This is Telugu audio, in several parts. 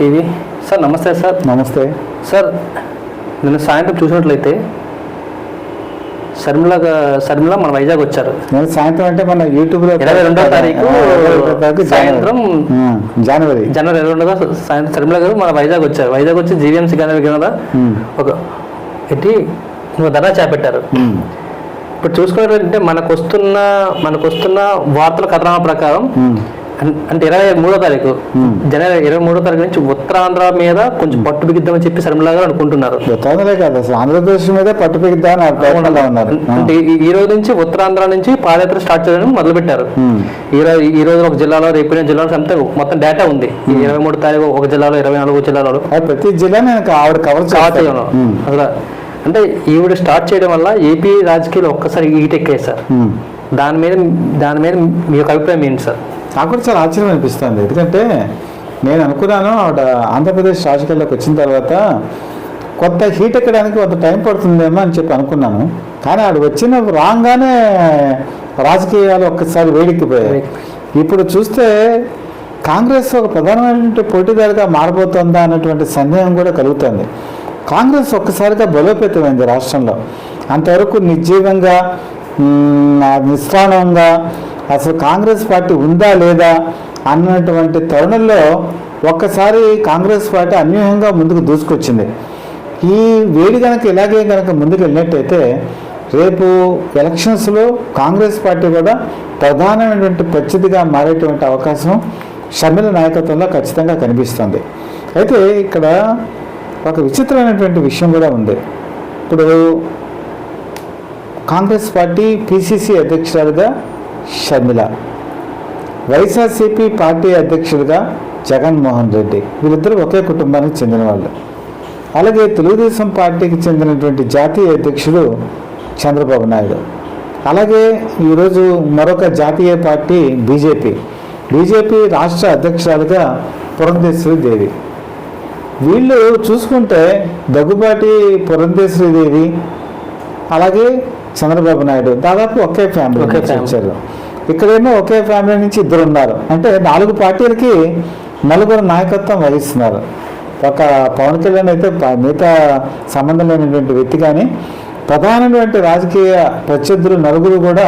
టీవీ. సార్ నమస్తే సార్. నమస్తే. సార్ నిన్న సాయంత్రం చూసినట్లయితే శర్మిల శర్మిల మన వైజాగ్ వచ్చారు. నేను సాయంత్రం అంటే మన యూట్యూబ్లో ఇరవై రెండవ తారీఖు రెండవ సాయంత్రం జనవరి. జనవరి ఇరవై రెండుగా సాయంత్రం శర్మిల గారు మన వైజాగ్ వచ్చారు. వైజాగ్ వచ్చి జీవీఎంసీ గారి కింద ఒక ఎట్టి ధర్నా చేపట్టారు. ఇప్పుడు చూసుకున్నట్లయితే మనకు వస్తున్న మనకు వస్తున్న వార్తల కథనాల ప్రకారం అంటే ఇరవై మూడో తారీఖు. జనవరి ఇరవై మూడో తారీఖు నుంచి ఉత్తరాంధ్ర మీద కొంచెం పట్టు బిగిద్దామని చెప్పి శర్మిల గారు అనుకుంటున్నారు. ఉత్తరాంధ్రే కాదు అసలు ఆంధ్రప్రదేశ్ మీద పట్టు ప్రయత్నంలో ఉన్నారు. అంటే ఈ- రోజు నుంచి ఉత్తరాంధ్ర నుంచి పాదయాత్ర స్టార్ట్ చేయడం మొదలు పెట్టారు ఈ రోజు ఈ రోజు ఒక జిల్లాలో రేపు జిల్లాలో అంతా మొత్తం డేటా ఉంది. ఇరవై మూడు తారీఖు ఒక జిల్లాలో ఇరవై నాలుగు జిల్లాలో. ప్రతి జిల్లా ఆవిడ కవర్ ఉమ్, అసలు అంటే ఈవిడ స్టార్ట్ చేయడం వల్ల ఏపీ రాజకీయాలు ఒక్కసారి ఈటెక్కాయి సార్. దాని మీద దాని మీద మీ యొక్క అభిప్రాయం ఏంటి సార్? నాకు కూడా చాలా ఆశ్చర్యం అనిపిస్తుంది. ఎందుకంటే నేను అనుకున్నాను ఆవిడ ఆంధ్రప్రదేశ్ రాజకీయాల్లోకి వచ్చిన తర్వాత కొత్త హీట్ ఎక్కడానికి కొంత టైం పడుతుందేమో అని చెప్పి అనుకున్నాను. కానీ ఆవిడ వచ్చిన రాగానే రాజకీయాలు ఒక్కసారి వేడెక్కిపోయాయి. ఇప్పుడు చూస్తే కాంగ్రెస్ ఒక ప్రధానమైనటువంటి పోటీదారుగా మారబోతుందా అన్నటువంటి సందేహం కూడా కలుగుతుంది. కాంగ్రెస్ ఒక్కసారిగా బలోపేతమైంది రాష్ట్రంలో. అంతవరకు నిర్జీవంగా నిస్సానంగా అసలు కాంగ్రెస్ పార్టీ ఉందా లేదా అన్నటువంటి తరుణంలో ఒక్కసారి కాంగ్రెస్ పార్టీ అన్యూహంగా ముందుకు దూసుకొచ్చింది. ఈ వేడి కనుక ఇలాగే కనుక ముందుకు వెళ్ళినట్టయితే రేపు ఎలక్షన్స్లో కాంగ్రెస్ పార్టీ కూడా ప్రధానమైనటువంటి ప్రత్యర్థిగా మారేటువంటి అవకాశం షమిల నాయకత్వంలో ఖచ్చితంగా కనిపిస్తుంది. అయితే ఇక్కడ ఒక విచిత్రమైనటువంటి విషయం కూడా ఉంది. ఇప్పుడు కాంగ్రెస్ పార్టీ పిసిసి అధ్యక్షురాలుగా షర్మిల. వైఎస్ఆర్సీపీ పార్టీ అధ్యక్షులుగా జగన్మోహన్ రెడ్డి. వీళ్ళిద్దరూ ఒకే కుటుంబానికి చెందిన వాళ్ళు. అలాగే తెలుగుదేశం పార్టీకి చెందినటువంటి జాతీయ అధ్యక్షుడు చంద్రబాబు నాయుడు. అలాగే ఈరోజు మరొక జాతీయ పార్టీ బీజేపీ. బీజేపీ రాష్ట్ర అధ్యక్షురాలుగా పురంధేశ్వరి దేవి. వీళ్ళు చూసుకుంటే దగ్గుబాటి పురంధేశ్వరి దేవి అలాగే చంద్రబాబు నాయుడు. దాదాపు ఒకే ఫ్యామిలీ. వచ్చారు ఇక్కడేమో ఒకే ఫ్యామిలీ నుంచి ఇద్దరు ఉన్నారు. అంటే నాలుగు పార్టీలకి నలుగురు నాయకత్వం వహిస్తున్నారు. ఒక పవన్ కళ్యాణ్ అయితే మిగతా సంబంధం లేనటువంటి వ్యక్తి కానీ ప్రధానమైనటువంటి రాజకీయ ప్రత్యర్థులు నలుగురు కూడా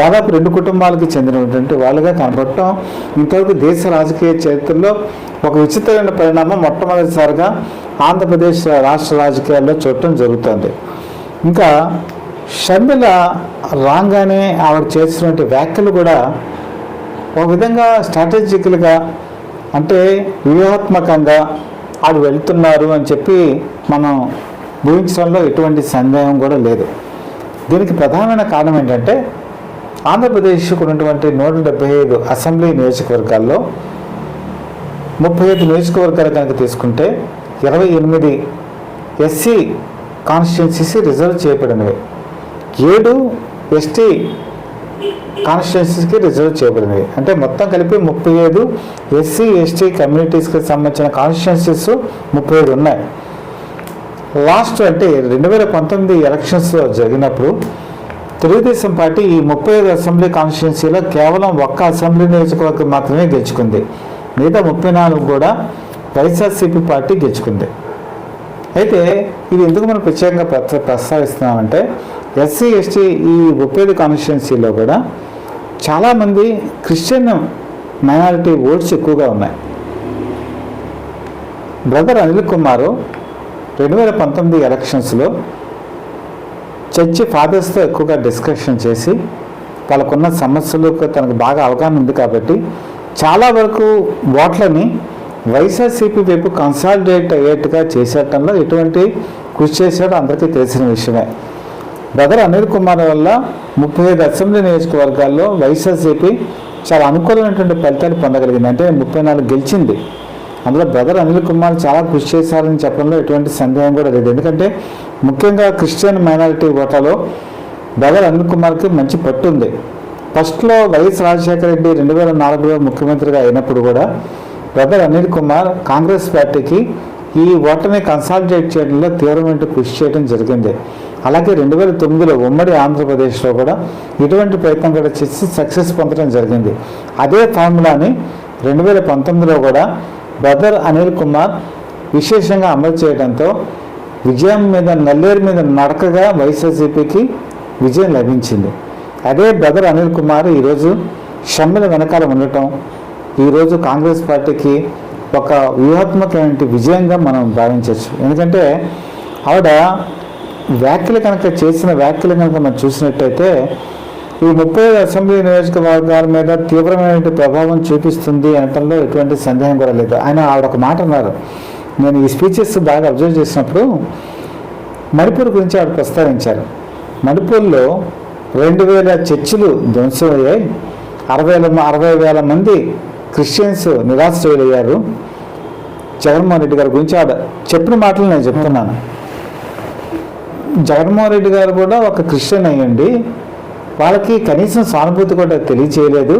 దాదాపు రెండు కుటుంబాలకు చెందినటువంటి వాళ్ళుగా కనపడటం ఇంతవరకు దేశ రాజకీయ చరిత్రలో ఒక విచిత్రమైన పరిణామం మొట్టమొదటిసారిగా ఆంధ్రప్రదేశ్ రాష్ట్ర రాజకీయాల్లో చూడటం జరుగుతుంది. ఇంకా షర్మిల రాగానే ఆవిడ చేసినటువంటి వ్యాఖ్యలు కూడా ఒక విధంగా స్ట్రాటజికల్గా అంటే వ్యూహాత్మకంగా ఆడు వెళ్తున్నారు అని చెప్పి మనం ఊహించడంలో ఎటువంటి సందేహం కూడా లేదు. దీనికి ప్రధానమైన కారణం ఏంటంటే ఆంధ్రప్రదేశ్కు ఉన్నటువంటి నూట డెబ్బై ఐదు అసెంబ్లీ నియోజకవర్గాల్లో ముప్పై ఐదు నియోజకవర్గాలు కనుక తీసుకుంటే ఇరవై ఎనిమిది ఎస్సీ కాన్స్టిట్యున్సీస్ రిజర్వ్ చేయబడినవి. ఏడు ఎస్టీ కాన్స్టిట్యున్సీస్కి రిజర్వ్ చేయబడినవి. అంటే మొత్తం కలిపి ముప్పై ఐదు ఎస్సీ ఎస్టీ కమ్యూనిటీస్కి సంబంధించిన కాన్స్టిట్యున్సీస్ ముప్పై ఐదు ఉన్నాయి. లాస్ట్ అంటే రెండు వేల పంతొమ్మిది ఎలక్షన్స్లో జరిగినప్పుడు తెలుగుదేశం పార్టీ ఈ ముప్పై ఐదు అసెంబ్లీ కాన్స్టిట్యున్సీలో కేవలం ఒక్క అసెంబ్లీ నియోజకవర్గం మాత్రమే గెలుచుకుంది. మిగతా ముప్పై నాలుగు కూడా వైఎస్ఆర్సీపీ పార్టీ గెలుచుకుంది. అయితే ఇది ఎందుకు మనం ప్రత్యేకంగా ప్రస్తావిస్తున్నామంటే ఎస్సీ ఎస్టీ ఈ ఉపేద కాన్స్టిట్యున్సీలో కూడా చాలామంది క్రిస్టియన్ మైనారిటీ ఓట్స్ ఎక్కువగా ఉన్నాయి. బ్రదర్ అనిల్ కుమారు రెండు వేల పంతొమ్మిది ఎలక్షన్స్లో చర్చి ఫాదర్స్తో ఎక్కువగా డిస్కషన్ చేసి వాళ్ళకున్న సమస్యలకు తనకు బాగా అవగాహన ఉంది కాబట్టి చాలా వరకు ఓట్లని వైఎస్ఆర్సీపీ వైపు కన్సాలిడేట్ అయ్యేట్టుగా చేసేటంలో ఎటువంటి కృషి చేశాడో అందరికీ తెలిసిన విషయమే. బ్రదర్ అనిల్ కుమార్ వల్ల ముప్పై ఐదు అసెంబ్లీ నియోజకవర్గాల్లో వైఎస్ఆర్సీపీ చాలా అనుకూలమైనటువంటి ఫలితాలు పొందగలిగింది. అంటే ముప్పై నాలుగు గెలిచింది. అందులో బ్రదర్ అనిల్ కుమార్ చాలా కృషి చేశారని చెప్పడంలో ఎటువంటి సందేహం కూడా లేదు. ఎందుకంటే ముఖ్యంగా క్రిస్టియన్ మైనారిటీ ఓట్లలో బ్రదర్ అనిల్ కుమార్కి మంచి పట్టు ఉంది. ఫస్ట్లో వైఎస్ రాజశేఖర రెడ్డి రెండు వేల నాలుగులో ముఖ్యమంత్రిగా అయినప్పుడు కూడా బ్రదర్ అనిల్ కుమార్ కాంగ్రెస్ పార్టీకి ఈ ఓటమి కన్సాలిడేట్ చేయడంలో తీవ్రమైన కృషి చేయడం జరిగింది. అలాగే రెండు వేల తొమ్మిదిలో ఉమ్మడి ఆంధ్రప్రదేశ్లో కూడా ఇటువంటి ప్రయత్నం కూడా చేసి సక్సెస్ పొందడం జరిగింది. అదే ఫార్ములాని రెండు వేల పంతొమ్మిదిలో కూడా బ్రదర్ అనిల్ కుమార్ విశేషంగా అమలు చేయడంతో విజయం మీద నల్లేరు మీద నడకగా వైఎస్ఆర్సీపీకి విజయం లభించింది. అదే బ్రదర్ అనిల్ కుమార్ ఈరోజు షమ్మిల వెనకాల ఉండటం ఈరోజు కాంగ్రెస్ పార్టీకి ఒక వ్యూహాత్మకమైన విజయంగా మనం భావించవచ్చు. ఎందుకంటే ఆవిడ వ్యాఖ్యలు కనుక చేసిన వ్యాఖ్యలు కనుక మనం చూసినట్టయితే ఈ ముప్పై అసెంబ్లీ నియోజకవర్గాల మీద తీవ్రమైన ప్రభావం చూపిస్తుంది అనటంలో ఎటువంటి సందేహం కూడా లేదు. ఆయన ఆవిడ ఒక మాట అన్నారు. నేను ఈ స్పీచెస్ బాగా అబ్జర్వ్ చేసినప్పుడు మణిపూర్ గురించి ఆవిడ ప్రస్తావించారు. మణిపూర్లో రెండు వేల చర్చిలు ధ్వంసమయ్యాయి అరవై అరవై వేల మంది క్రిస్టియన్స్ నిరాశ్రయులయ్యారు జగన్మోహన్ రెడ్డి గారి గురించి ఆవిడ చెప్పిన మాటలు నేను చెప్తున్నాను. జగన్మోహన్ రెడ్డి గారు కూడా ఒక క్రిస్టియన్ అయ్యండి. వాళ్ళకి కనీసం సానుభూతి కూడా తెలియచేయలేదు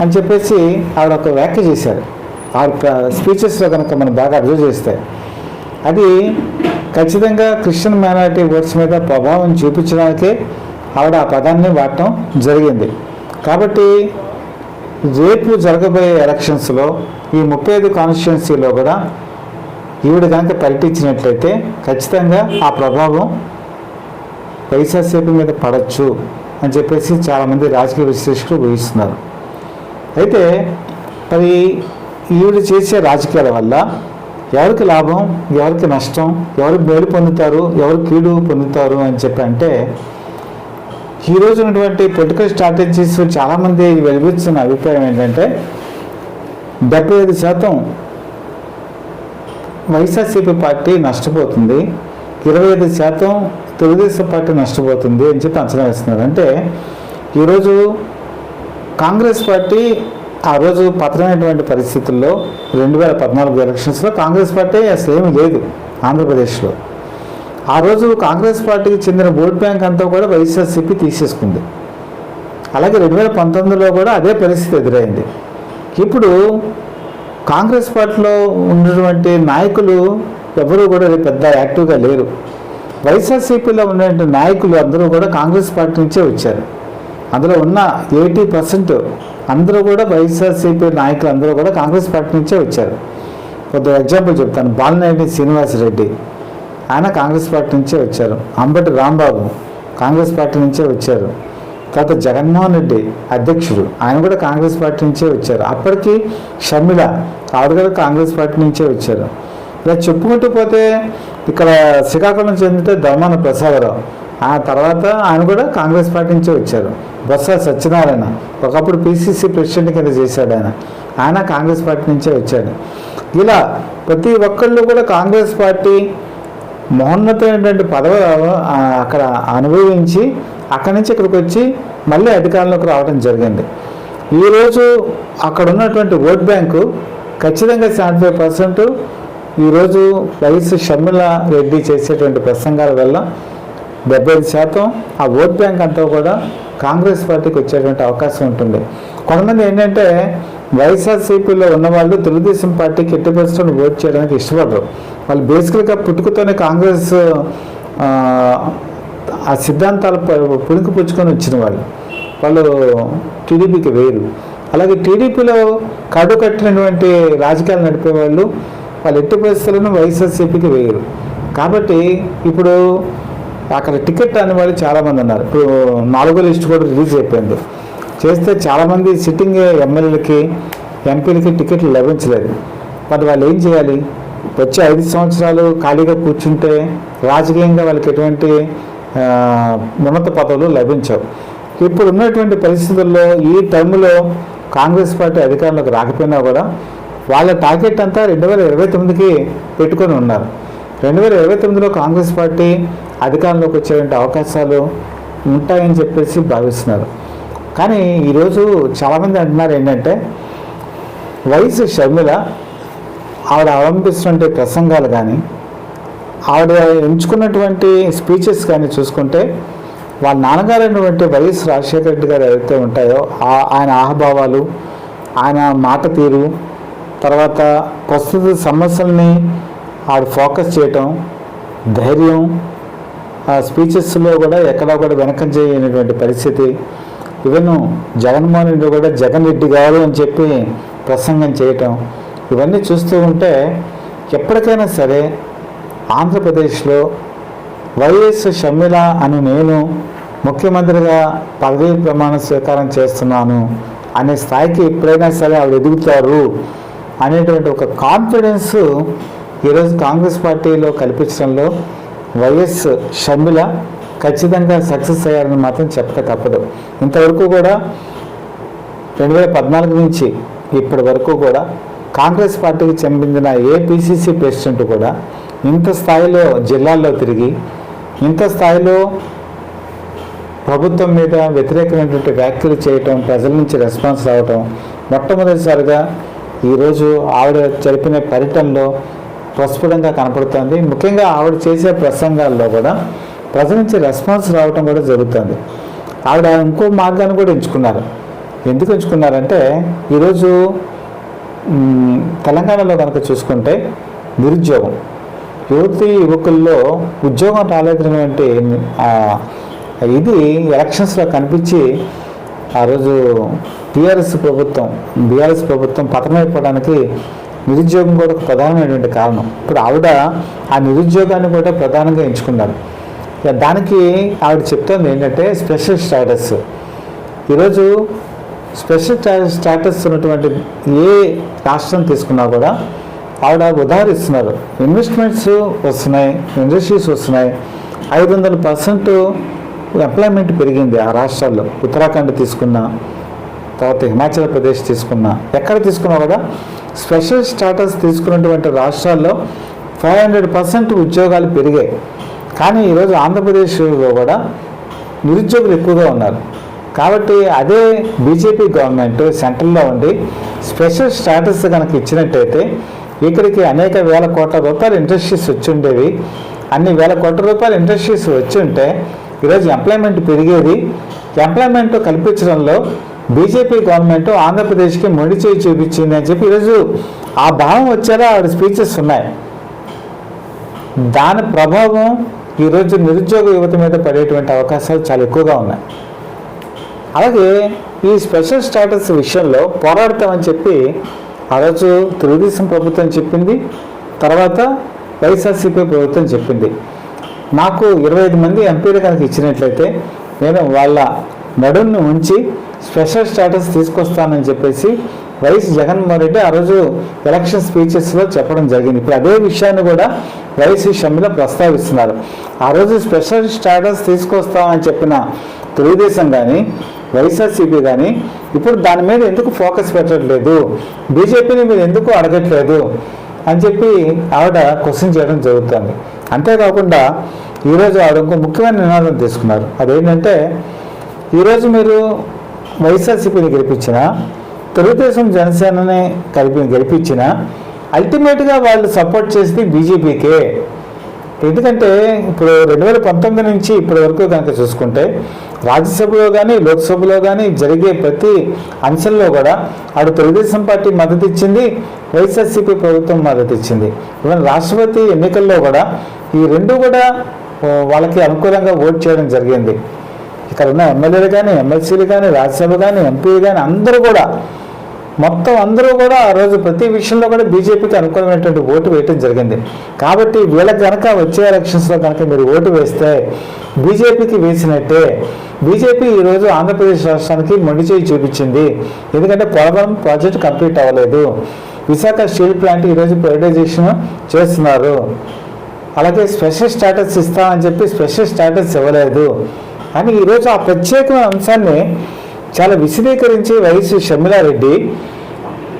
అని చెప్పేసి ఆవిడ ఒక వ్యాఖ్య చేశారు. ఆ స్పీచెస్లో కనుక మనం బాగా అబ్జర్వ్ చేస్తే. అది ఖచ్చితంగా క్రిస్టియన్ మైనారిటీ ఓట్స్ మీద ప్రభావం చూపించడానికే ఆవిడ ఆ పదాన్ని వాడటం జరిగింది. కాబట్టి రేపు జరగబోయే ఎలక్షన్స్లో ఈ ముప్పై ఐదు కాన్స్టిట్యున్సీలో కూడా ఈవిడ కనుక పర్యటించినట్లయితే ఖచ్చితంగా ఆ ప్రభావం వైఎస్ఆర్సీపీ మీద పడచ్చు అని చెప్పేసి చాలామంది రాజకీయ విశ్లేషకులు ఊహిస్తున్నారు. అయితే మరి ఈవిడ చేసే రాజకీయాల వల్ల ఎవరికి లాభం ఎవరికి నష్టం ఎవరు మేలు పొందుతారు ఎవరు కీడు పొందుతారు అని చెప్పి అంటే ఈ రోజు ఉన్నటువంటి పొలిటికల్ స్ట్రాటజీస్ చాలామంది వెలిపిస్తున్న అభిప్రాయం ఏంటంటే డెబ్బై ఐదు శాతం వైఎస్ఆర్సీపీ పార్టీ నష్టపోతుంది ఇరవై ఐదు శాతం తెలుగుదేశం పార్టీ నష్టపోతుంది అని చెప్పి అంచనా వేస్తున్నారు. అంటే ఈరోజు కాంగ్రెస్ పార్టీ ఆ రోజు పతనమైనటువంటి పరిస్థితుల్లో రెండు వేల పద్నాలుగు ఎలక్షన్స్లో కాంగ్రెస్ పార్టీ అసలు ఏమీ లేదు ఆంధ్రప్రదేశ్లో. ఆ రోజు కాంగ్రెస్ పార్టీకి చెందిన ఓట్ బ్యాంక్ అంతా కూడా వైఎస్ఆర్సీపీ తీసేసుకుంది. అలాగే రెండు వేల పంతొమ్మిదిలో కూడా అదే పరిస్థితి ఎదురైంది. ఇప్పుడు కాంగ్రెస్ పార్టీలో ఉన్నటువంటి నాయకులు ఎవరూ కూడా పెద్ద యాక్టివ్గా లేరు. వైఎస్ఆర్సీపీలో ఉన్నటువంటి నాయకులు అందరూ కూడా కాంగ్రెస్ పార్టీ నుంచే వచ్చారు. అందులో ఉన్న ఎయిటీ పర్సెంట్ అందరూ కూడా వైఎస్ఆర్సీపీ నాయకులు అందరూ కూడా కాంగ్రెస్ పార్టీ నుంచే వచ్చారు. కొద్దిగా ఎగ్జాంపుల్ చెప్తాను. బాలినేని శ్రీనివాసరెడ్డి. ఆయన కాంగ్రెస్ పార్టీ నుంచే వచ్చారు. అంబటి రాంబాబు కాంగ్రెస్ పార్టీ నుంచే వచ్చారు. తర్వాత జగన్మోహన్ రెడ్డి అధ్యక్షుడు ఆయన కూడా కాంగ్రెస్ పార్టీ నుంచే వచ్చారు. అప్పటికి షర్మిల ఆవిడ కూడా కాంగ్రెస్ పార్టీ నుంచే వచ్చారు. ఇలా చెప్పుకుంటూ పోతే ఇక్కడ శ్రీకాకుళం చెందితే ధర్మాన ప్రసాదరావు. ఆ తర్వాత ఆయన కూడా కాంగ్రెస్ పార్టీ నుంచే వచ్చారు. బొత్స సత్యనారాయణ. ఒకప్పుడు పిసిసి ప్రెసిడెంట్ కింద చేశాడు ఆయన. ఆయన కాంగ్రెస్ పార్టీ నుంచే వచ్చాడు. ఇలా ప్రతి ఒక్కళ్ళు కూడా కాంగ్రెస్ పార్టీ మహోన్నతమైనటువంటి పదవి అక్కడ అనుభవించి అక్కడి నుంచి ఇక్కడికి వచ్చి మళ్ళీ అధికారంలోకి రావడం జరిగింది. ఈరోజు అక్కడ ఉన్నటువంటి ఓట్ బ్యాంకు ఖచ్చితంగా సెవెంటీ ఫైవ్ పర్సెంట్ ఈరోజు వైఎస్ షర్మిల రెడ్డి చేసేటువంటి ప్రసంగాల వల్ల డెబ్బై ఐదు శాతం ఆ ఓట్ బ్యాంక్ అంతా కూడా కాంగ్రెస్ పార్టీకి వచ్చేటువంటి అవకాశం ఉంటుంది. కొంతమంది ఏంటంటే వైఎస్ఆర్సీపీలో ఉన్న వాళ్ళు తెలుగుదేశం పార్టీకి ఎట్టి పరిస్థితుల్లో ఓట్ చేయడానికి ఇష్టపడరు. వాళ్ళు బేసికల్గా పుట్టుకతోనే కాంగ్రెస్ ఆ, సిద్ధాంతాలు ప- పుణికి పుచ్చుకొని వచ్చిన వాళ్ళు. వాళ్ళు టీడీపీకి వేరు. అలాగే టీడీపీలో కడు కట్టినటువంటి రాజకీయాలు నడిపే వాళ్ళు వాళ్ళు ఎట్టి పరిస్థితులను వైఎస్ఆర్సీపీకి వేయరు కాబట్టి ఇప్పుడు అక్కడ టికెట్ అనే వాళ్ళు చాలామంది ఉన్నారు. ఇప్పుడు నాలుగో లిస్ట్ కూడా రిలీజ్ అయిపోయింది. చేస్తే చాలామంది సిట్టింగ్ ఎమ్మెల్యేలకి ఎంపీలకి టికెట్లు లభించలేదు. మరి వాళ్ళు ఏం చేయాలి? వచ్చే ఐదు సంవత్సరాలు ఖాళీగా కూర్చుంటే రాజకీయంగా వాళ్ళకి ఎటువంటి ఉన్నత పదవులు లభించవు. ఇప్పుడు ఉన్నటువంటి పరిస్థితుల్లో ఈ టర్మ్లో కాంగ్రెస్ పార్టీ అధికారంలోకి రాకపోయినా కూడా వాళ్ళ టార్గెట్ అంతా రెండు వేల ఇరవై తొమ్మిదికి పెట్టుకొని ఉన్నారు. రెండు వేల ఇరవై తొమ్మిదిలో కాంగ్రెస్ పార్టీ అధికారంలోకి వచ్చేటువంటి అవకాశాలు ఉంటాయని చెప్పేసి భావిస్తున్నారు. కానీ ఈరోజు చాలామంది అంటున్నారు ఏంటంటే వయసు షర్మిల ఆవిడ అవలంబిస్తున్న ప్రసంగాలు కానీ ఆవిడ ఎంచుకున్నటువంటి స్పీచెస్ కానీ చూసుకుంటే వాళ్ళ నాన్నగారు అయినటువంటి వైఎస్ రాజశేఖర రెడ్డి గారు ఏవైతే ఉంటాయో ఆ- ఆయన ఆహభావాలు ఆయన మాట తీరు తర్వాత ప్రస్తుత సమస్యల్ని ఆవిడ ఫోకస్ చేయటం ధైర్యం ఆ స్పీచెస్లో కూడా ఎక్కడా కూడా వెనకం చేయనటువంటి పరిస్థితి. ఈవెన్ జగన్మోహన్ రెడ్డి కూడా జగన్ రెడ్డి గారు అని చెప్పి ప్రసంగం చేయటం ఇవన్నీ చూస్తూ ఉంటే ఎప్పటికైనా సరే ఆంధ్రప్రదేశ్లో వైఎస్ షమ్మిల అని నేను ముఖ్యమంత్రిగా పదవీ ప్రమాణ స్వీకారం చేస్తున్నాను అనే స్థాయికి ఎప్పుడైనా సరే ఆవిడ ఎదుగుతారు అనేటువంటి ఒక కాన్ఫిడెన్స్ ఈరోజు కాంగ్రెస్ పార్టీలో కల్పించడంలో వైఎస్ షమ్మిల ఖచ్చితంగా సక్సెస్ అయ్యారని మాత్రం చెప్పక తప్పదు. ఇంతవరకు కూడా రెండు వేల పద్నాలుగు నుంచి ఇప్పటి వరకు కూడా కాంగ్రెస్ పార్టీకి చెందిన ఏ పిసిసి ప్రెసిడెంట్ కూడా ఇంత స్థాయిలో జిల్లాల్లో తిరిగి ఇంత స్థాయిలో ప్రభుత్వం మీద వ్యతిరేకమైనటువంటి వ్యాఖ్యలు చేయటం ప్రజల నుంచి రెస్పాన్స్ రావటం మొట్టమొదటిసారిగా ఈరోజు ఆవిడ జరిపిన పర్యటనలో ప్రస్ఫుటంగా కనపడుతుంది. ముఖ్యంగా ఆవిడ చేసే ప్రసంగాల్లో కూడా ప్రజల నుంచి రెస్పాన్స్ రావటం కూడా జరుగుతుంది. ఆవిడ ఇంకో మార్గాన్ని కూడా ఎంచుకున్నారు. ఎందుకు ఎంచుకున్నారంటే ఈరోజు తెలంగాణలో కనుక చూసుకుంటే నిరుద్యోగం. యువతి యువకుల్లో ఉద్యోగం రాలేదనేటువంటి ఇది ఎలక్షన్స్లో కనిపించి ఆ రోజు టీఆర్ఎస్ ప్రభుత్వం బీఆర్ఎస్ ప్రభుత్వం పతనమైపోవడానికి నిరుద్యోగం కూడా ఒక ప్రధానమైనటువంటి కారణం. ఇప్పుడు ఆవిడ ఆ నిరుద్యోగాన్ని కూడా ప్రధానంగా ఎంచుకున్నారు. ఇక దానికి ఆవిడ చెప్తోంది ఏంటంటే స్పెషల్ స్టాటస్. ఈరోజు స్పెషల్ స్టేటస్ స్టాటస్ ఉన్నటువంటి ఏ రాష్ట్రం తీసుకున్నా కూడా ఆవిడ ఉదాహరిస్తున్నారు ఇన్వెస్ట్మెంట్స్ వస్తున్నాయి ఇండస్ట్రీస్ వస్తున్నాయి. ఐదు వందల పర్సెంట్ ఎంప్లాయ్మెంట్ పెరిగింది ఆ రాష్ట్రాల్లో. ఉత్తరాఖండ్ తీసుకున్నా తర్వాత హిమాచల్ ప్రదేశ్ తీసుకున్నా. ఎక్కడ తీసుకున్నా కూడా స్పెషల్ స్టాటస్ తీసుకున్నటువంటి రాష్ట్రాల్లో ఫైవ్ హండ్రెడ్ పర్సెంట్ ఉద్యోగాలు పెరిగాయి. కానీ ఈరోజు ఆంధ్రప్రదేశ్లో కూడా నిరుద్యోగులు ఎక్కువగా ఉన్నారు. కాబట్టి అదే బీజేపీ గవర్నమెంట్ సెంట్రల్లో ఉండి స్పెషల్ స్టాటస్ కనుక ఇచ్చినట్టయితే ఇక్కడికి అనేక వేల కోట్ల రూపాయలు ఇండస్ట్రీస్ వచ్చిండేవి అన్ని వేల కోట్ల రూపాయల ఇండస్ట్రీస్ వచ్చి ఉంటే ఈరోజు ఎంప్లాయ్మెంట్ పెరిగేది. ఎంప్లాయ్మెంట్ కల్పించడంలో బీజేపీ గవర్నమెంట్ ఆంధ్రప్రదేశ్కి మొండి చేయి చూపించింది అని చెప్పి ఈరోజు ఆ భావం వచ్చారా ఆవిడ స్పీచెస్ ఉన్నాయి. దాని ప్రభావం ఈరోజు నిరుద్యోగ యువత మీద పడేటువంటి అవకాశాలు చాలా ఎక్కువగా ఉన్నాయి. అలాగే ఈ స్పెషల్ స్టేటస్ విషయంలో పోరాడతామని చెప్పి ఆ రోజు తెలుగుదేశం ప్రభుత్వం చెప్పింది తర్వాత వైఎస్ఆర్సీపీ ప్రభుత్వం చెప్పింది. నాకు ఇరవై ఐదు మంది ఎంపీలు కనుక ఇచ్చినట్లయితే నేను వాళ్ళ నడున్ని ఉంచి స్పెషల్ స్టేటస్ తీసుకొస్తానని చెప్పేసి వైఎస్ జగన్మోహన్ రెడ్డి ఆ రోజు ఎలక్షన్ స్పీచెస్లో చెప్పడం జరిగింది. ఇప్పుడు అదే విషయాన్ని కూడా వైఎస్ షమ్మిలో ప్రస్తావిస్తున్నారు. ఆ రోజు స్పెషల్ స్టేటస్ తీసుకొస్తామని చెప్పిన తెలుగుదేశం కానీ వైఎస్ఆర్సీపీ కానీ ఇప్పుడు దాని మీద ఎందుకు ఫోకస్ పెట్టట్లేదు? బీజేపీని మీరు ఎందుకు అడగట్లేదు? అని చెప్పి ఆవిడ క్వశ్చన్ చేయడం జరుగుతుంది. అంతేకాకుండా ఈరోజు ఆవిడ ఇంకో ముఖ్యమైన నినాదం తీసుకున్నారు. అదేంటంటే ఈరోజు మీరు వైఎస్ఆర్సీపీని గెలిపించిన తెలుగుదేశం జనసేనని కలిపి గెలిపించిన అల్టిమేట్గా వాళ్ళు సపోర్ట్ చేసింది బీజేపీకే. ఎందుకంటే ఇప్పుడు రెండు వేల పంతొమ్మిది నుంచి ఇప్పటి వరకు కనుక చూసుకుంటే రాజ్యసభలో కానీ లోక్సభలో కానీ జరిగే ప్రతి అంశంలో కూడా ఆడు తెలుగుదేశం పార్టీ మద్దతు ఇచ్చింది వైఎస్ఆర్సీపీ ప్రభుత్వం మద్దతు ఇచ్చింది ఈవెన్ రాష్ట్రపతి ఎన్నికల్లో కూడా ఈ రెండు కూడా వాళ్ళకి అనుకూలంగా ఓట్ చేయడం జరిగింది. ఇక్కడ ఉన్న ఎమ్మెల్యేలు కానీ ఎమ్మెల్సీలు కానీ రాజ్యసభ కానీ ఎంపీలు కానీ అందరూ కూడా మొత్తం అందరూ కూడా ఆ రోజు ప్రతి విషయంలో కూడా బీజేపీకి అనుకూలమైనటువంటి ఓటు వేయటం జరిగింది. కాబట్టి వీళ్ళకి కనుక వచ్చే ఎలక్షన్స్లో కనుక మీరు ఓటు వేస్తే బీజేపీకి వేసినట్టే బీజేపీ ఈరోజు ఆంధ్రప్రదేశ్ రాష్ట్రానికి మొండి చేయి చూపించింది. ఎందుకంటే పోలవరం ప్రాజెక్ట్ కంప్లీట్ అవ్వలేదు. విశాఖ స్టీల్ ప్లాంట్ ఈరోజు ప్రైవేటైజేషన్ చేస్తున్నారు. అలాగే స్పెషల్ స్టాటస్ ఇస్తామని చెప్పి స్పెషల్ స్టాటస్ ఇవ్వలేదు. అని ఈరోజు ఆ ప్రత్యేకమైన అంశాన్ని చాలా విశదీకరించి వైఎస్ షర్మిలారెడ్డి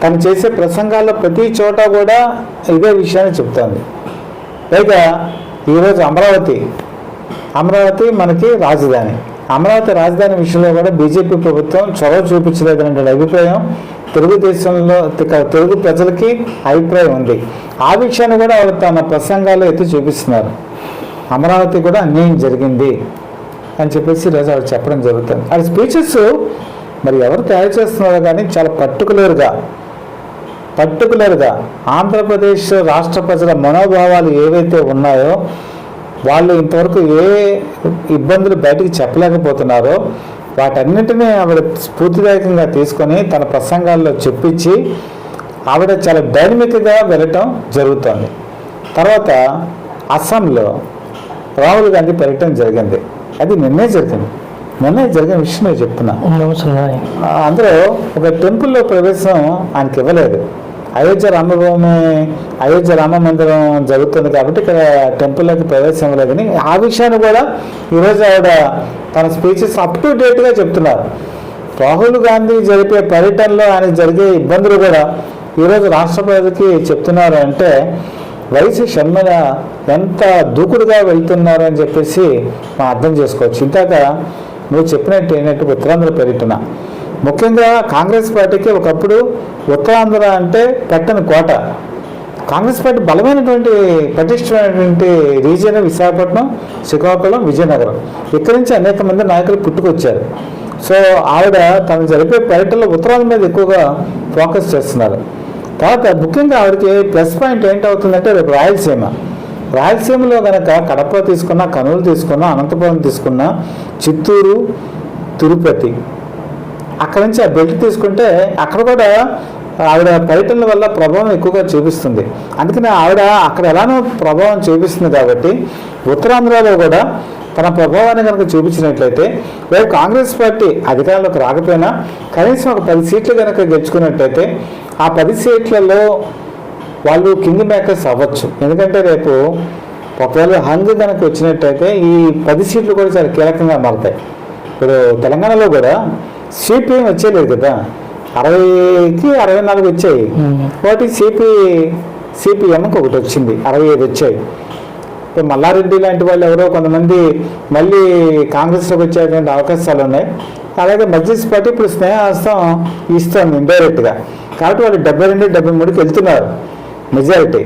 తను చేసే ప్రసంగాల్లో ప్రతి చోట కూడా ఇదే విషయాన్ని చెప్తోంది. పైగా ఈరోజు అమరావతి అమరావతి మనకి రాజధాని. అమరావతి రాజధాని విషయంలో కూడా బీజేపీ ప్రభుత్వం చొరవ చూపించలేదనే అభిప్రాయం తెలుగుదేశంలో తెలుగు ప్రజలకి అభిప్రాయం ఉంది. ఆ విషయాన్ని కూడా వాళ్ళు తన ప్రసంగాల్లో ఎత్తి చూపిస్తున్నారు. అమరావతి కూడా అన్యాయం జరిగింది. అని చెప్పేసి ఈరోజు ఆవిడ చెప్పడం జరుగుతుంది. ఆ స్పీచెస్ మరి ఎవరు తయారు చేస్తున్నారో కానీ చాలా పర్టికులర్గా పర్టికులర్గా ఆంధ్రప్రదేశ్ రాష్ట్ర ప్రజల మనోభావాలు ఏవైతే ఉన్నాయో వాళ్ళు ఇంతవరకు ఏ ఇబ్బందులు బయటికి చెప్పలేకపోతున్నారో వాటన్నిటినీ ఆవిడ స్ఫూర్తిదాయకంగా తీసుకొని తన ప్రసంగాల్లో చెప్పించి ఆవిడ చాలా డైనమిక్గా వెళ్ళటం జరుగుతోంది. తర్వాత అస్సాంలో రాహుల్ గాంధీ పర్యటన జరిగింది. అది నిన్నే జరిగింది నిన్నే జరిగిన విషయం నేను చెప్తున్నా అందులో ఒక టెంపుల్లో ప్రవేశం ఆయనకి ఇవ్వలేదు. అయోధ్య రామభూమి అయోధ్య రామ మందిరం జరుగుతుంది కాబట్టి ఇక్కడ టెంపుల్లోకి ప్రవేశం ఇవ్వలేదని ఆ విషయాన్ని కూడా ఈరోజు ఆవిడ తన స్పీచెస్ అప్ టు డేట్గా చెప్తున్నారు. రాహుల్ గాంధీ జరిపే పర్యటనలో ఆయన జరిగే ఇబ్బందులు కూడా ఈరోజు రాష్ట్ర ప్రజలకి చెప్తున్నారు అంటే వయసు షర్మిల ఎంత దూకుడుగా వెళ్తున్నారు అని చెప్పేసి మనం అర్థం చేసుకోవచ్చు. ఇంతాక నువ్వు చెప్పినట్టు ఏంటంటే ఉత్తరాంధ్ర పర్యటన. ముఖ్యంగా కాంగ్రెస్ పార్టీకి ఒకప్పుడు ఉత్తరాంధ్ర అంటే పెట్టని కోట. కాంగ్రెస్ పార్టీ బలమైనటువంటి పటిష్టమైనటువంటి రీజియన్ విశాఖపట్నం శ్రీకాకుళం విజయనగరం. ఇక్కడి నుంచి అనేక మంది నాయకులు పుట్టుకొచ్చారు. సో ఆవిడ తను జరిపే పర్యటనలో ఉత్తరాంధ్ర మీద ఎక్కువగా ఫోకస్ చేస్తున్నారు. తర్వాత ముఖ్యంగా ఆవిడకి ప్లస్ పాయింట్ ఏంటవుతుందంటే రేపు రాయలసీమ. రాయలసీమలో కనుక కడప తీసుకున్నా కర్నూలు తీసుకున్నా అనంతపురం తీసుకున్నా చిత్తూరు తిరుపతి అక్కడ నుంచి ఆ బెల్ట్ తీసుకుంటే అక్కడ కూడా ఆవిడ పర్యటనల వల్ల ప్రభావం ఎక్కువగా చూపిస్తుంది. అందుకని ఆవిడ అక్కడ ఎలానో ప్రభావం చూపిస్తుంది కాబట్టి ఉత్తరాంధ్రలో కూడా తన ప్రభావాన్ని కనుక చూపించినట్లయితే రేపు కాంగ్రెస్ పార్టీ అధికారంలోకి రాకపోయినా కనీసం ఒక పది సీట్లు కనుక గెలుచుకున్నట్లయితే ఆ పది సీట్లలో వాళ్ళు కింగ్ మేకర్స్ అవ్వచ్చు. ఎందుకంటే రేపు ఒకవేళ హంగ్ కనుక వచ్చినట్టయితే ఈ పది సీట్లు కూడా చాలా కీలకంగా మారుతాయి. ఇప్పుడు తెలంగాణలో కూడా సిపిఎం వచ్చేయలేదు కదా. అరవైకి అరవై నాలుగు వచ్చాయి. ఒకటి సిపి సిపిఎంకి ఒకటి వచ్చింది. అరవై ఐదు వచ్చాయి. ఇప్పుడు మల్లారెడ్డి లాంటి వాళ్ళు ఎవరో కొంతమంది మళ్ళీ కాంగ్రెస్లోకి వచ్చేటువంటి అవకాశాలు ఉన్నాయి. అలాగే మజ్లిస్ పార్టీ ఇప్పుడు స్నేహహస్తం ఇస్తుంది ఇండైరెక్ట్గా కాబట్టి వాళ్ళు డెబ్బై రెండు డెబ్బై మూడుకి వెళ్తున్నారు మెజారిటీ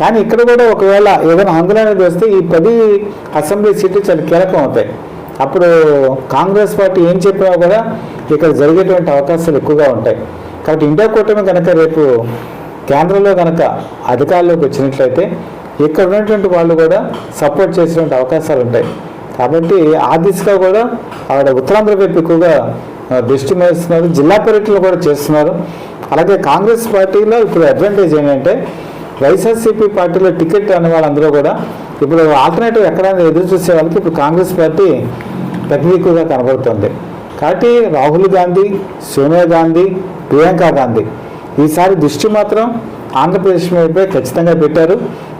కానీ ఇక్కడ కూడా ఒకవేళ ఏదైనా ఆందోళన అనేది వస్తే ఈ పది అసెంబ్లీ సీట్లు చాలా కీలకం అవుతాయి. అప్పుడు కాంగ్రెస్ పార్టీ ఏం చెప్పినా కూడా ఇక్కడ జరిగేటువంటి అవకాశాలు ఎక్కువగా ఉంటాయి. కాబట్టి ఇండియా కూటమి కనుక రేపు కేంద్రంలో కనుక అధికారంలోకి వచ్చినట్లయితే ఇక్కడ ఉన్నటువంటి వాళ్ళు కూడా సపోర్ట్ చేసేటువంటి అవకాశాలు ఉంటాయి. కాబట్టి ఆ దిశగా కూడా ఆవిడ ఉత్తరాంధ్ర వైపు ఎక్కువగా దృష్టి మేస్తున్నారు జిల్లా పర్యటనలు కూడా చేస్తున్నారు. అలాగే కాంగ్రెస్ పార్టీలో ఇప్పుడు అడ్వాంటేజ్ ఏంటంటే వైఎస్ఆర్సీపీ పార్టీలో టికెట్ అనే వాళ్ళందరూ కూడా ఇప్పుడు ఆల్టర్నేటివ్ ఎక్కడైనా ఎదురు చూసే వాళ్ళకి ఇప్పుడు కాంగ్రెస్ పార్టీ పెద్ద ఎక్కువగా కనబడుతుంది. కాబట్టి రాహుల్ గాంధీ సోనియా గాంధీ ప్రియాంక గాంధీ ఈసారి దృష్టి మాత్రం ఆంధ్రప్రదేశ్ మీదపై ఖచ్చితంగా పెట్టారు.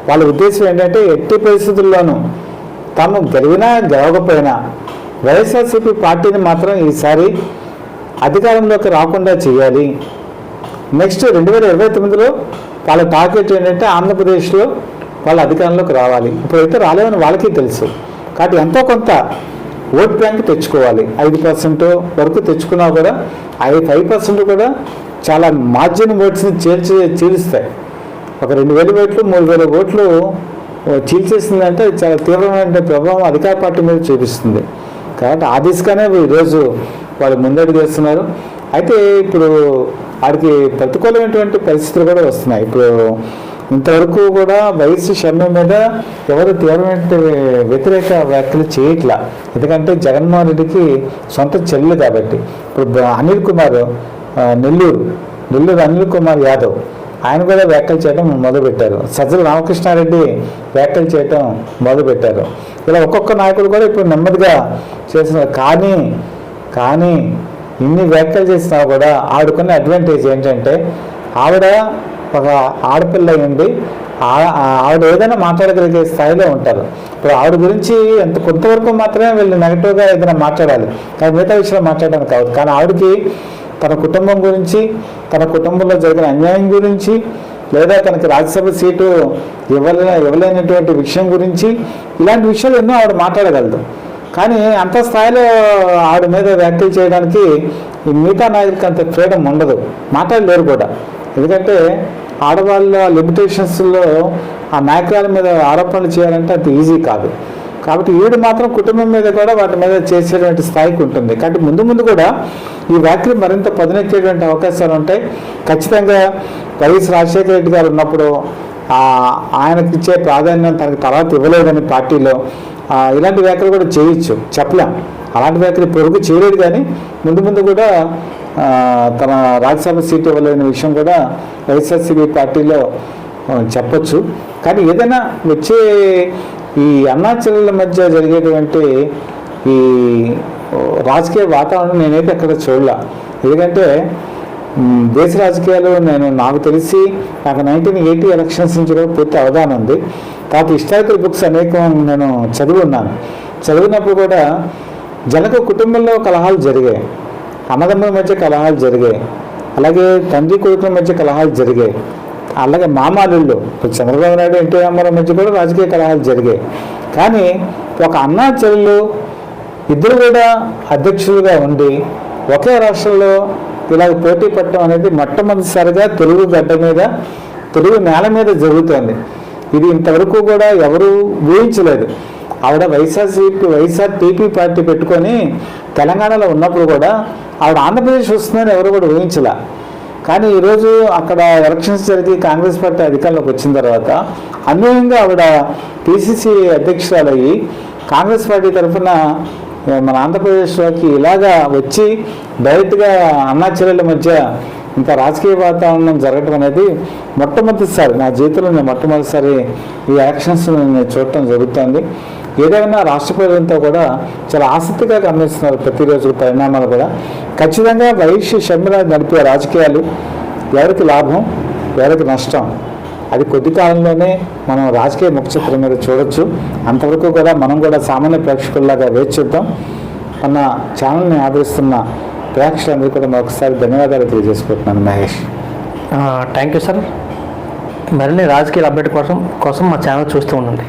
వాళ్ళ ఉద్దేశం ఏంటంటే ఎట్టి పరిస్థితుల్లోనూ తాము గెలివినా గెలవకపోయినా వైఎస్ఆర్సీపీ పార్టీని మాత్రం ఈసారి అధికారంలోకి రాకుండా చేయాలి. నెక్స్ట్ రెండు వేల ఇరవై తొమ్మిదిలో వాళ్ళ టార్గెట్ ఏంటంటే ఆంధ్రప్రదేశ్లో వాళ్ళ అధికారంలోకి రావాలి. ఇప్పుడైతే రాలేమని వాళ్ళకి తెలుసు. కాబట్టి ఎంతో కొంత ఓట్ బ్యాంక్ తెచ్చుకోవాలి. ఐదు పర్సెంట్ వరకు తెచ్చుకున్నా కూడా ఐదు ఫైవ్ పర్సెంట్ కూడా చాలా మార్జిన్ ఓట్స్ని చేర్చి చీలుస్తాయి. ఒక రెండు వేల ఓట్లు మూడు వేల ఓట్లు చీల్చేసిందంటే చాలా తీవ్రమైన ప్రభావం అధికార పార్టీ మీద చూపిస్తుంది. కాబట్టి ఆ దిశగానే ఈరోజు వాళ్ళు ముందడుగు వేస్తున్నారు. అయితే ఇప్పుడు వాడికి ప్రతికూలమైనటువంటి పరిస్థితులు కూడా వస్తున్నాయి. ఇప్పుడు ఇంతవరకు కూడా వైఎస్ షర్మ మీద ఎవరు తీవ్రమైన వ్యతిరేక వ్యాఖ్యలు చేయట్లా. ఎందుకంటే జగన్మోహన్ రెడ్డికి సొంత చెల్లెలు కాబట్టి. ఇప్పుడు అనిల్ కుమార్ నెల్లూరు నెల్లూరు అనిల్ కుమార్ యాదవ్ ఆయన కూడా వ్యాఖ్యలు చేయడం మొదలుపెట్టారు. సజ్జల రామకృష్ణారెడ్డి వ్యాఖ్యలు చేయడం మొదలుపెట్టారు. ఇలా ఒక్కొక్క నాయకుడు కూడా ఇప్పుడు నెమ్మదిగా చేస్తున్నారు కానీ కానీ ఇన్ని వ్యాఖ్యలు చేసినా కూడా ఆవిడకున్న అడ్వాంటేజ్ ఏంటంటే ఆవిడ ఒక ఆడపిల్ల అయ్యండి ఆ- ఆవిడ ఏదైనా మాట్లాడగలిగే స్థాయిలో ఉంటారు. ఇప్పుడు ఆవిడ గురించి ఎంత కొంతవరకు మాత్రమే వీళ్ళు నెగిటివ్గా ఏదైనా మాట్లాడాలి. కానీ మిగతా విషయంలో మాట్లాడడానికి కావద్దు కానీ ఆవిడకి తన కుటుంబం గురించి తన కుటుంబంలో జరిగిన అన్యాయం గురించి లేదా తనకి రాజ్యసభ సీటు ఇవ్వలే ఇవ్వలేనటువంటి విషయం గురించి ఇలాంటి విషయాలు ఎన్నో ఆవిడ మాట్లాడగలదు. కానీ అంత స్థాయిలో ఆవిడ మీద వ్యాఖ్యలు చేయడానికి ఈ మిగతా నాయకులకి అంత ఫ్రీడమ్ ఉండదు. మాట్లాడలేరు కూడా. ఎందుకంటే ఆడవాళ్ళ లిమిటేషన్స్లో ఆ నాయకురాల మీద ఆరోపణలు చేయాలంటే అంత ఈజీ కాదు. కాబట్టి ఈవిడ మాత్రం కుటుంబం మీద కూడా వాటి మీద చేసేటువంటి స్థాయికి ఉంటుంది. కాబట్టి ముందు ముందు కూడా ఈ వ్యాఖ్యలు మరింత పదునెక్కేటువంటి అవకాశాలు ఉంటాయి. ఖచ్చితంగా వైఎస్ రాజశేఖర రెడ్డి గారు ఉన్నప్పుడు ఆ, ఆయనకి ఇచ్చే ప్రాధాన్యం తనకు తర్వాత ఇవ్వలేదని పార్టీలో ఇలాంటి వ్యాఖ్యలు కూడా చేయొచ్చు చెప్పలేం. అలాంటి వ్యాఖ్యలు పొరుగు చేయలేదు కానీ ముందు ముందు కూడా తన రాజ్యసభ సీట్ ఇవ్వలేని విషయం కూడా వైఎస్ఆర్సీపీ పార్టీలో చెప్పచ్చు. కానీ ఏదైనా వచ్చే ఈ అన్నాచరుల మధ్య జరిగేటువంటి ఈ రాజకీయ వాతావరణం నేనైతే అక్కడ చూడలే. ఎందుకంటే దేశ రాజకీయాలు నేను నాకు తెలిసి నాకు నైన్టీన్ ఎయిటీ ఎలక్షన్స్ నుంచి కూడా పూర్తి అవగాహన ఉంది. తర్వాత హిస్టారికల్ బుక్స్ అనేకం నేను చదివి ఉన్నాను చదివినప్పుడు కూడా జనక కుటుంబంలో కలహాలు జరిగాయి. అన్నదమ్ముల మధ్య కలహాలు జరిగాయి. అలాగే తండ్రి కొడుకుల మధ్య కలహాలు జరిగాయి. అలాగే మామాలుళ్ళు ఇప్పుడు చంద్రబాబు నాయుడు ఎన్టీ రామారావు మధ్య కూడా రాజకీయ కలహాలు జరిగాయి. కానీ ఒక అన్నా చెల్లెలు ఇద్దరు కూడా అధ్యక్షులుగా ఉండి ఒకే రాష్ట్రంలో ఇలాగ పోటీ పట్టడం అనేది మొట్టమొదటిసారిగా తెలుగు గడ్డ మీద తెలుగు నేల మీద జరుగుతోంది. ఇది ఇంతవరకు కూడా ఎవరు ఊహించలేదు. ఆవిడ వైఎస్ఆర్సీపీ వైఎస్ఆర్టీపీ పార్టీ పెట్టుకొని తెలంగాణలో ఉన్నప్పుడు కూడా ఆవిడ ఆంధ్రప్రదేశ్ వస్తుందని ఎవరు కూడా ఊహించలే. కానీ ఈరోజు అక్కడ ఎలక్షన్స్ జరిగి కాంగ్రెస్ పార్టీ అధికారంలోకి వచ్చిన తర్వాత అన్వయంగా ఆవిడ పిసిసి అధ్యక్షురాలయ్యి కాంగ్రెస్ పార్టీ తరఫున మన ఆంధ్రప్రదేశ్లోకి ఇలాగా వచ్చి డైరెక్ట్గా అన్నా మధ్య ఇంకా రాజకీయ వాతావరణం జరగడం అనేది మొట్టమొదటిసారి నా జీవితంలో నేను మొట్టమొదటిసారి ఈ యాక్షన్స్ నేను చూడటం జరుగుతుంది. ఏదైనా రాష్ట్ర ప్రజలంతా కూడా చాలా ఆసక్తిగా గమనిస్తున్నారు ప్రతిరోజు పరిణామాలు కూడా. ఖచ్చితంగా వైశ్య షర్మిల నడిపే రాజకీయాలు ఎవరికి లాభం ఎవరికి నష్టం? అది కొద్ది కాలంలోనే మనం రాజకీయ ముఖచిత్రం మీద చూడొచ్చు. అంతవరకు కూడా మనం కూడా సామాన్య ప్రేక్షకుల్లాగా వేచి చూద్దాం. మన ఛానల్ని ఆదరిస్తున్న ప్రేక్షకులందరూ కూడా మరొకసారి ధన్యవాదాలు తెలియజేసుకుంటున్నాను మహేష్. Thank you sir. మరిన్ని రాజకీయ అప్డేట్ కోసం కోసం మా ఛానల్ చూస్తూ ఉండండి.